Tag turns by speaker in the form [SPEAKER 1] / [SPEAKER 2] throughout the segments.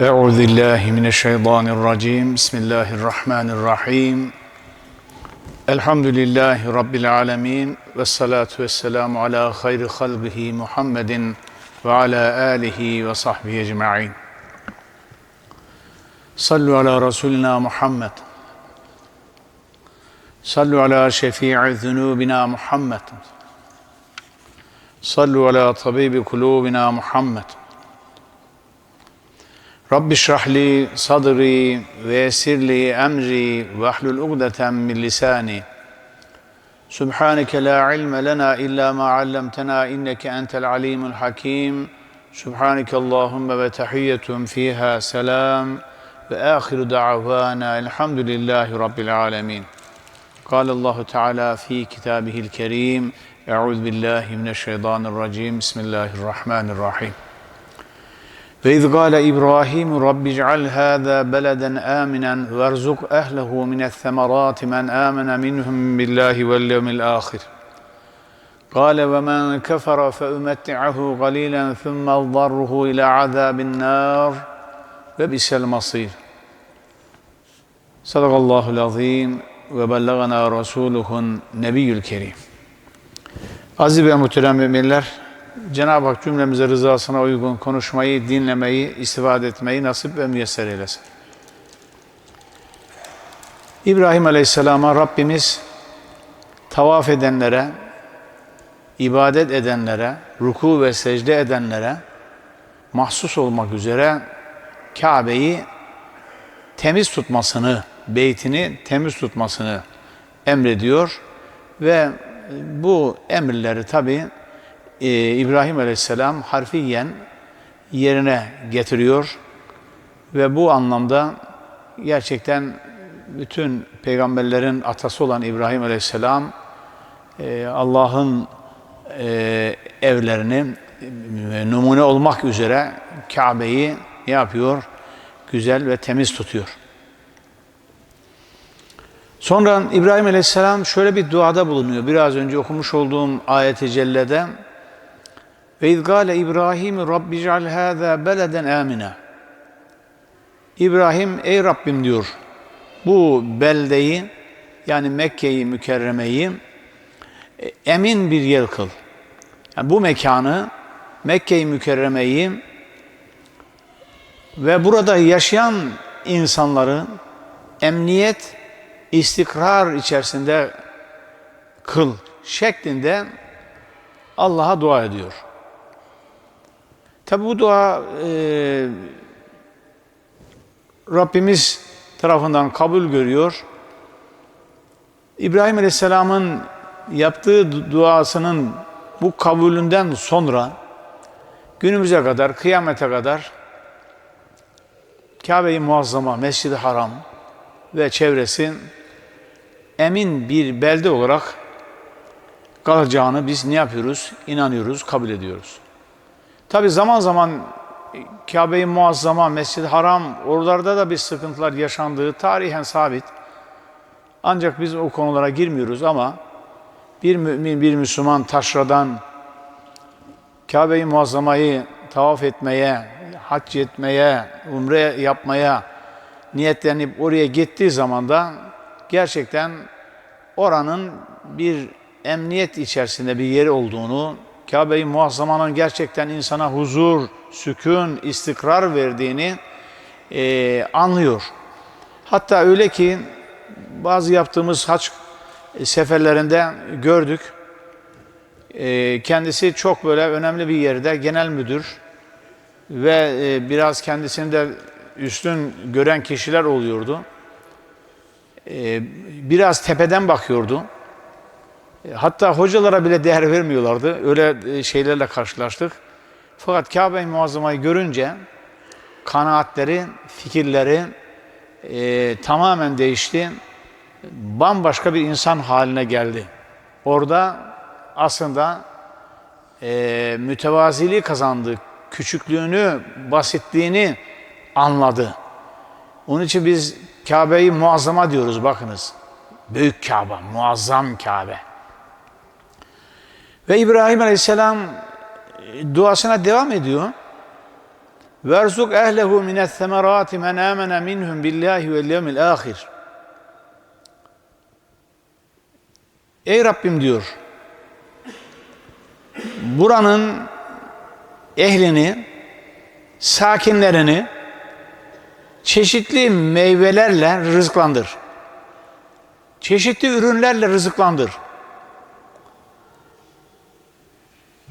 [SPEAKER 1] Euzu billahi mineşşeytanirracim. Bismillahirrahmanirrahim. Elhamdülillahi rabbil alamin ve salatu vesselam ala hayri halqihi Muhammedin ve ala alihi ve sahbihi ecmaîn. Sallu ala Resulina Muhammed. Sallu ala şefii zunubina Muhammed. Sallu ala tabibi kulubina Muhammed. طبيب قلوبنا محمد رب اشرح لي صدري ويسر لي أمري واحلل عقدة من لساني سبحانك لا علم لنا إلا ما علمتنا إنك أنت العليم الحكيم سبحانك اللهم وتحيتهم فيها سلام وآخر دعوانا الحمد لله رب العالمين قال الله تعالى في كتابه الكريم أعوذ بالله من الشيطان الرجيم بسم الله الرحمن الرحيم وإذ قال إبراهيم رب اجعل هذا بلدا آمنا وارزق أهله من الثمرات من آمن منهم بالله واليوم الآخر قال ومن كفر فأمتعه قليلا ثم أضره إلى عذاب النار وبئس المصير صدق الله العظيم وبلغنا رسوله النبي الكريم Aziz ve muhterem müminler, Cenab-ı Hak cümlemize rızasına uygun konuşmayı, dinlemeyi, istifade etmeyi nasip ve müyesser eylesin. İbrahim Aleyhisselam'a Rabbimiz tavaf edenlere, ibadet edenlere, ruku ve secde edenlere mahsus olmak üzere Kabe'yi temiz tutmasını, beytini temiz tutmasını emrediyor ve bu emirleri tabi e, İbrahim Aleyhisselam harfiyen yerine getiriyor ve bu anlamda gerçekten bütün peygamberlerin atası olan İbrahim Aleyhisselam e, Allah'ın e, evlerini numune olmak üzere Kabe'yi ne yapıyor? Güzel ve temiz tutuyor. Sonra İbrahim Aleyhisselam şöyle bir duada bulunuyor. Biraz önce okumuş olduğum ayet-i cellede ve izgâle İbrahim Rabbi ceal hâzâ beleden âmine İbrahim ey Rabbim diyor bu beldeyi yani Mekke'yi mükerremeyi emin bir yer kıl. Yani bu mekanı Mekke-i Mükerreme'yi ve burada yaşayan insanları emniyet, istikrar içerisinde kıl şeklinde Allah'a dua ediyor. Tabi bu dua e, Rabbimiz tarafından kabul görüyor. İbrahim Aleyhisselam'ın yaptığı duasının bu kabulünden sonra günümüze kadar, kıyamete kadar Kabe-i Muazzama, Mescid-i Haram ve çevresi emin bir belde olarak kalacağını biz ne yapıyoruz? İnanıyoruz, kabul ediyoruz. Tabi zaman zaman Kabe-i Muazzama, Mescid-i Haram oralarda da bir sıkıntılar yaşandığı tarihen sabit. Ancak biz o konulara girmiyoruz ama bir mümin, bir Müslüman taşradan Kabe-i Muazzama'yı tavaf etmeye, hac etmeye, umre yapmaya niyetlenip oraya gittiği zaman da gerçekten oranın bir emniyet içerisinde bir yeri olduğunu, Kabe-i Muazzama'nın gerçekten insana huzur, sükun, istikrar verdiğini e, anlıyor. Hatta öyle ki bazı yaptığımız haç seferlerinde gördük. E, kendisi çok böyle önemli bir yerde genel müdür ve e, biraz kendisini de üstün gören kişiler oluyordu. E, biraz tepeden bakıyordu. E, hatta hocalara bile değer vermiyorlardı. Öyle e, şeylerle karşılaştık. Fakat Kabe-i Muazzama'yı görünce kanaatleri, fikirleri e, tamamen değişti. Bambaşka bir insan haline geldi. Orada aslında e, mütevaziliği kazandı, küçüklüğünü, basitliğini anladı. Onun için biz Kabe'yi muazzama diyoruz bakınız. Büyük Kabe, muazzam Kabe. Ve İbrahim Aleyhisselam duasına devam ediyor. Verzuk ehlehu mine's semerati men amene minhum billahi vel yevmil ahir. Ey Rabbim diyor. Buranın ehlini, sakinlerini çeşitli meyvelerle rızıklandır. Çeşitli ürünlerle rızıklandır.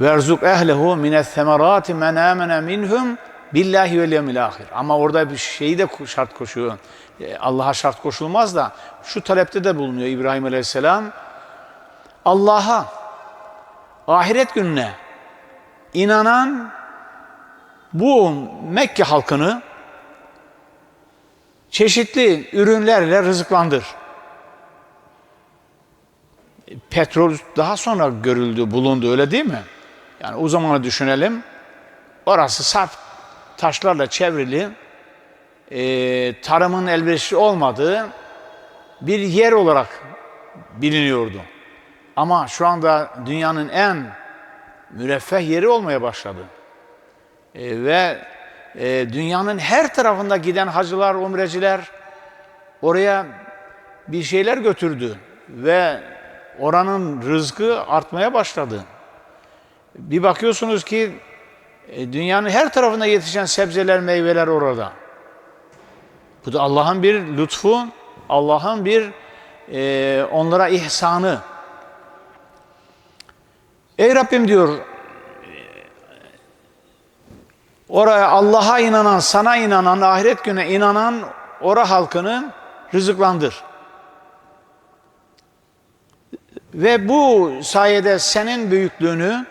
[SPEAKER 1] Verzuk ehlehu mine's semerati men amene minhum billahi vel yevmil ahir. Ama orada bir şeyi de şart koşuyor. E, Allah'a şart koşulmaz da şu talepte de bulunuyor İbrahim Aleyhisselam. Allah'a, ahiret gününe inanan bu Mekke halkını çeşitli ürünlerle rızıklandır. Petrol daha sonra görüldü, bulundu öyle değil mi? Yani o zamanı düşünelim. Orası saf taşlarla çevrili, e, tarımın elverişli olmadığı bir yer olarak biliniyordu. Ama şu anda dünyanın en müreffeh yeri olmaya başladı. E, ve e, dünyanın her tarafında giden hacılar, umreciler oraya bir şeyler götürdü ve oranın rızkı artmaya başladı. Bir bakıyorsunuz ki e, dünyanın her tarafında yetişen sebzeler, meyveler orada. Bu da Allah'ın bir lütfu, Allah'ın bir e, onlara ihsanı. Ey Rabbim diyor, oraya Allah'a inanan, sana inanan, ahiret güne inanan ora halkını rızıklandır. Ve bu sayede senin büyüklüğünü,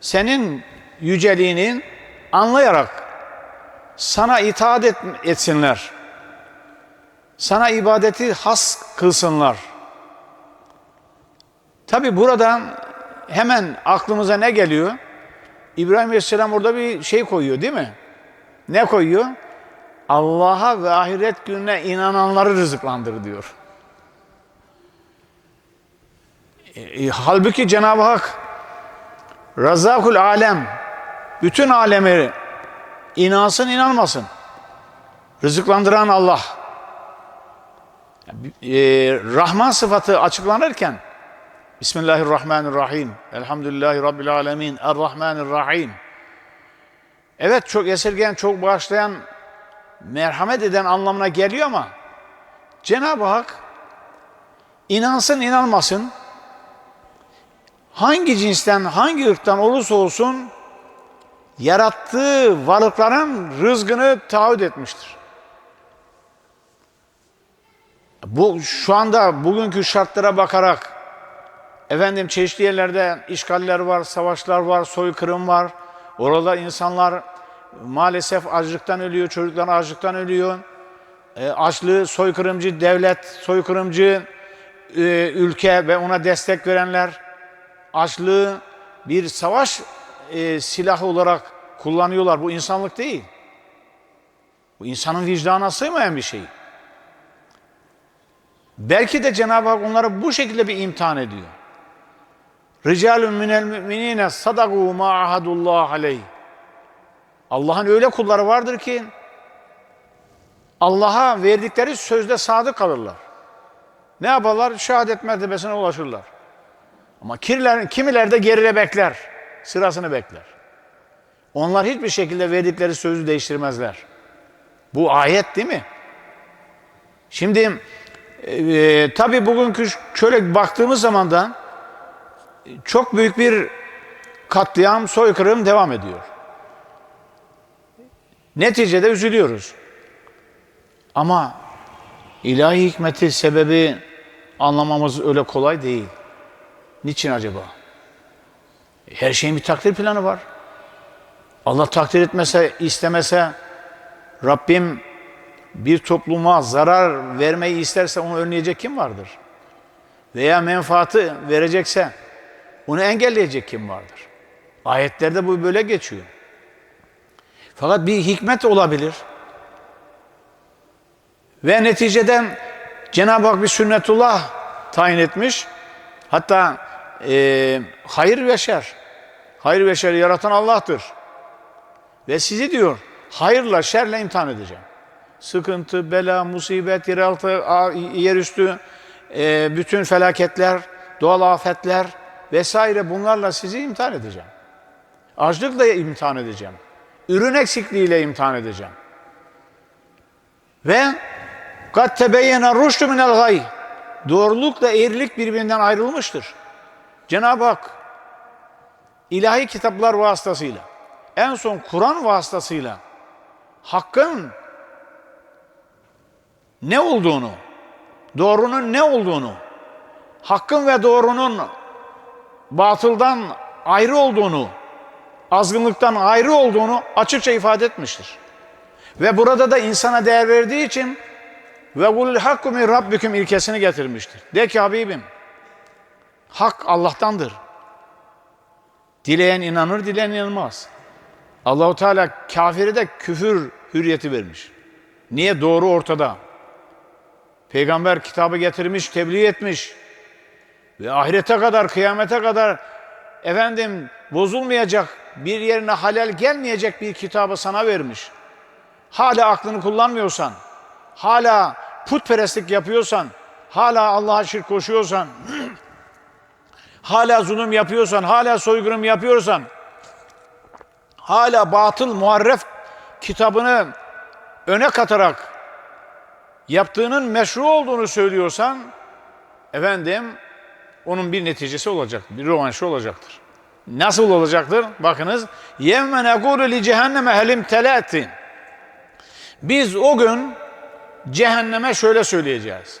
[SPEAKER 1] senin yüceliğini anlayarak sana itaat et, etsinler. Sana ibadeti has kılsınlar. Tabi burada hemen aklımıza ne geliyor? İbrahim Aleyhisselam orada bir şey koyuyor değil mi? Ne koyuyor? Allah'a ve ahiret gününe inananları rızıklandır diyor. E, e, halbuki Cenab-ı Hak Razakul alem bütün alemi inansın inanmasın. Rızıklandıran Allah. E, Rahman sıfatı açıklanırken Bismillahirrahmanirrahim. Elhamdülillahi Rabbil alemin. Errahmanirrahim. Evet çok esirgeyen, çok bağışlayan, merhamet eden anlamına geliyor ama Cenab-ı Hak inansın inanmasın hangi cinsten, hangi ırktan olursa olsun yarattığı varlıkların rızgını taahhüt etmiştir. Bu şu anda bugünkü şartlara bakarak efendim çeşitli yerlerde işgaller var, savaşlar var, soykırım var. Orada insanlar maalesef açlıktan ölüyor, çocuklar açlıktan ölüyor. E, açlığı soykırımcı devlet, soykırımcı e, ülke ve ona destek verenler açlığı bir savaş e, silahı olarak kullanıyorlar. Bu insanlık değil. Bu insanın vicdanına sığmayan bir şey. Belki de Cenab-ı Hak onları bu şekilde bir imtihan ediyor. Ricalun minel müminine sadaku ma ahadullah aleyh. Allah'ın öyle kulları vardır ki Allah'a verdikleri sözde sadık kalırlar. Ne yaparlar? Şehadet mertebesine ulaşırlar. Ama kirler, kimiler de geride bekler. Sırasını bekler. Onlar hiçbir şekilde verdikleri sözü değiştirmezler. Bu ayet değil mi? Şimdi e, tabi bugünkü şöyle baktığımız zaman da çok büyük bir katliam, soykırım devam ediyor. Neticede üzülüyoruz. Ama ilahi hikmeti, sebebi anlamamız öyle kolay değil. Niçin acaba? Her şeyin bir takdir planı var. Allah takdir etmese, istemese Rabbim bir topluma zarar vermeyi isterse onu önleyecek kim vardır? Veya menfaati verecekse onu engelleyecek kim vardır? Ayetlerde bu böyle geçiyor. Fakat bir hikmet olabilir. Ve neticede Cenab-ı Hak bir sünnetullah tayin etmiş. Hatta e, hayır ve şer. Hayır ve şer yaratan Allah'tır. Ve sizi diyor hayırla şerle imtihan edeceğim. Sıkıntı, bela, musibet, yeraltı, yerüstü, e, bütün felaketler, doğal afetler vesaire bunlarla sizi imtihan edeceğim. Açlıkla imtihan edeceğim. Ürün eksikliğiyle imtihan edeceğim. Ve kat tebeyyene rüştü minel gay. Doğrulukla eğrilik birbirinden ayrılmıştır. Cenab-ı Hak ilahi kitaplar vasıtasıyla, en son Kur'an vasıtasıyla hakkın ne olduğunu, doğrunun ne olduğunu, hakkın ve doğrunun batıldan ayrı olduğunu, azgınlıktan ayrı olduğunu açıkça ifade etmiştir. Ve burada da insana değer verdiği için ve kul hakku min rabbiküm ilkesini getirmiştir. De ki Habibim, hak Allah'tandır. Dileyen inanır, dileyen inanmaz. Allahu Teala kafiri de küfür hürriyeti vermiş. Niye? Doğru ortada. Peygamber kitabı getirmiş, tebliğ etmiş. Ve ahirete kadar, kıyamete kadar efendim bozulmayacak, bir yerine halel gelmeyecek bir kitabı sana vermiş. Hala aklını kullanmıyorsan, hala putperestlik yapıyorsan, hala Allah'a şirk koşuyorsan, hala zulüm yapıyorsan, hala soykırım yapıyorsan, hala batıl muharref kitabını öne katarak yaptığının meşru olduğunu söylüyorsan, efendim onun bir neticesi olacaktır, bir rovanşı olacaktır. Nasıl olacaktır? Bakınız. Yevme nekulu li cehenneme helim telati. Biz o gün cehenneme şöyle söyleyeceğiz.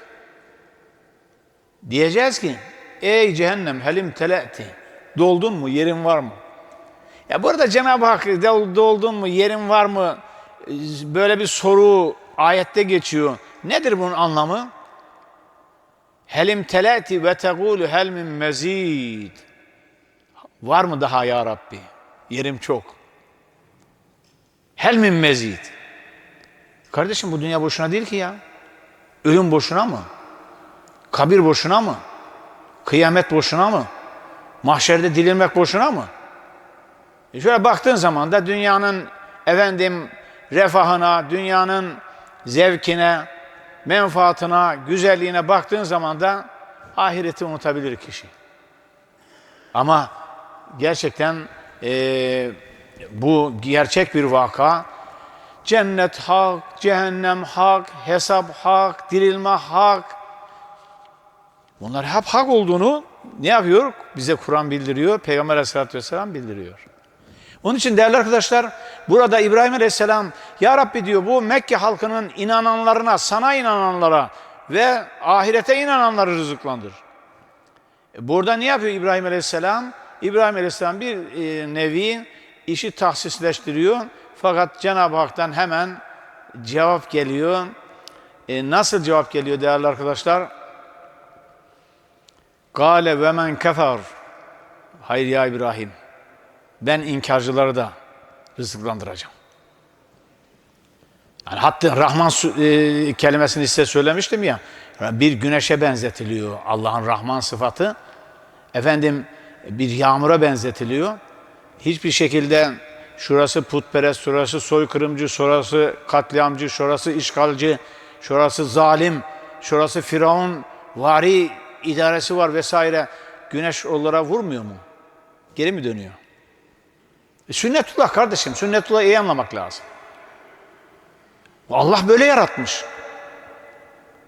[SPEAKER 1] Diyeceğiz ki ey cehennem helim telati, doldun mu, yerin var mı? Ya burada Cenab-ı Hak "Dol- doldun mu, yerin var mı? Böyle bir soru ayette geçiyor. Nedir bunun anlamı? Helim telati ve tegulu hel min mezid. Var mı daha ya Rabbi? Yerim çok. Hel min mezid. Kardeşim bu dünya boşuna değil ki ya. Ölüm boşuna mı? Kabir boşuna mı? Kıyamet boşuna mı? Mahşerde dirilmek boşuna mı? E şöyle baktığın zaman da dünyanın efendim refahına, dünyanın zevkine, menfaatına, güzelliğine baktığın zaman da ahireti unutabilir kişi. Ama gerçekten eee, bu gerçek bir vaka. Cennet hak, cehennem hak, hesap hak, dirilme hak. Bunlar hep hak olduğunu ne yapıyor? Bize Kur'an bildiriyor, Peygamber aleyhissalatü vesselam bildiriyor. Onun için değerli arkadaşlar burada İbrahim Aleyhisselam Ya Rabbi diyor bu Mekke halkının inananlarına, sana inananlara ve ahirete inananları rızıklandır. E, Burada ne yapıyor İbrahim Aleyhisselam? İbrahim Aleyhisselam bir e, nevi işi tahsisleştiriyor. Fakat Cenab-ı Hak'tan hemen cevap geliyor. E, nasıl cevap geliyor değerli arkadaşlar? Gale ve men kefer. Hayır ya İbrahim. Ben inkarcıları da rızıklandıracağım. Yani hatta Rahman e, kelimesini size söylemiştim ya. Bir güneşe benzetiliyor Allah'ın Rahman sıfatı. Efendim bir yağmura benzetiliyor. Hiçbir şekilde şurası putperest, şurası soykırımcı, şurası katliamcı, şurası işgalci, şurası zalim, şurası firavun vari idaresi var vesaire. Güneş onlara vurmuyor mu? Geri mi dönüyor? E, sünnetullah kardeşim, sünnetullah'ı iyi anlamak lazım. Allah böyle yaratmış.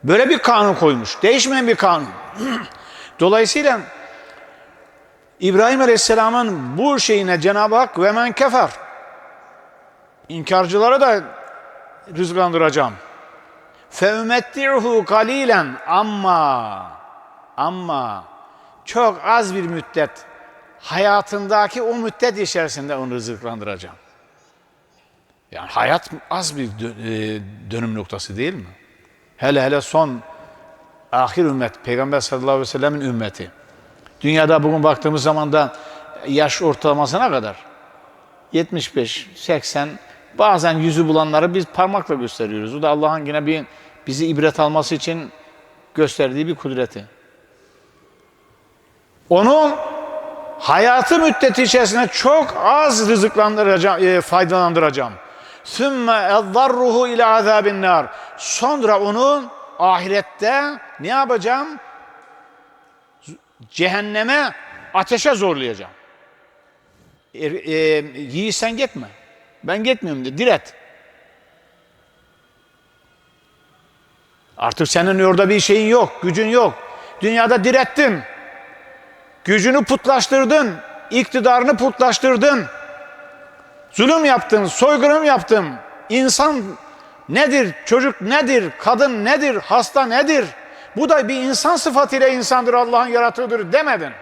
[SPEAKER 1] Böyle bir kanun koymuş. Değişmeyen bir kanun. Dolayısıyla İbrahim Aleyhisselam'ın bu şeyine Cenab-ı Hak ve men kefer. İnkarcılara da rızıklandıracağım. Feumetti'uhu kalilen amma ama çok az bir müddet hayatındaki o müddet içerisinde onu rızıklandıracağım. Yani hayat az bir e, dönüm noktası değil mi? Hele hele son ahir ümmet, Peygamber sallallahu aleyhi ve sellemin ümmeti. Dünyada bugün baktığımız zaman da yaş ortalamasına kadar 75, 80, bazen yüzü bulanları biz parmakla gösteriyoruz. Bu da Allah'ın yine bir bizi ibret alması için gösterdiği bir kudreti. Onu hayatı müddeti içerisinde çok az rızıklandıracağım, e, faydalandıracağım. Sümme ezzarruhu ila azabin. Sonra onu ahirette ne yapacağım? Cehenneme, ateşe zorlayacağım. E, e, Yiğit sen gitme. Ben gitmiyorum de diret. Artık senin orada bir şeyin yok, gücün yok. Dünyada direttin. Gücünü putlaştırdın. iktidarını putlaştırdın. Zulüm yaptın, soygunum yaptın. İnsan nedir, çocuk nedir, kadın nedir, hasta nedir? Bu da bir insan sıfatıyla insandır, Allah'ın yaratığıdır demedin.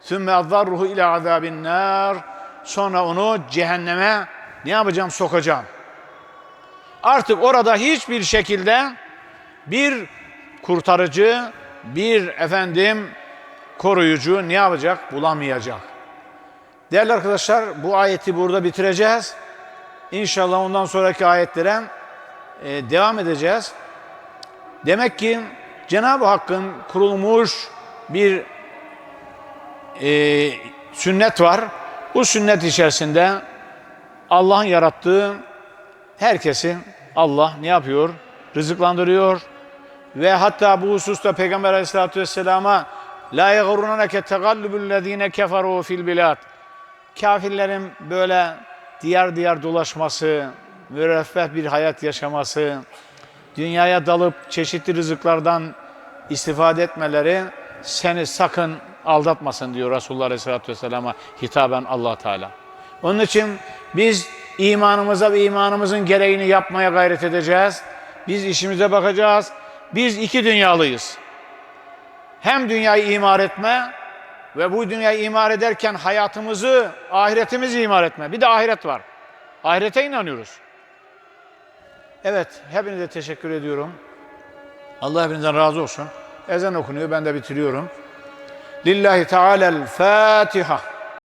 [SPEAKER 1] Sümme azzarruhu ila azabin nar. Sonra onu cehenneme ne yapacağım? Sokacağım. Artık orada hiçbir şekilde bir kurtarıcı, bir efendim koruyucu ne yapacak? Bulamayacak. Değerli arkadaşlar bu ayeti burada bitireceğiz. İnşallah ondan sonraki ayetlere e, devam edeceğiz. Demek ki Cenab-ı Hakk'ın kurulmuş bir e, sünnet var. Bu sünnet içerisinde Allah'ın yarattığı herkesi Allah ne yapıyor? Rızıklandırıyor. Ve hatta bu hususta Peygamber aleyhissalatü vesselama La yeğrunaneke tegallubüllezine keferu fil bilad. Kafirlerin böyle diyar diyar dolaşması, müreffeh bir hayat yaşaması, dünyaya dalıp çeşitli rızıklardan istifade etmeleri seni sakın aldatmasın diyor Resulullah Aleyhisselatü Vesselam'a hitaben allah Teala. Onun için biz imanımıza ve imanımızın gereğini yapmaya gayret edeceğiz. Biz işimize bakacağız. Biz iki dünyalıyız. Hem dünyayı imar etme ve bu dünyayı imar ederken hayatımızı, ahiretimizi imar etme. Bir de ahiret var. Ahirete inanıyoruz. Evet, hepinize teşekkür ediyorum. Allah hepinizden razı olsun. Ezan okunuyor, ben de bitiriyorum. Lillahi Teala'l Fatiha.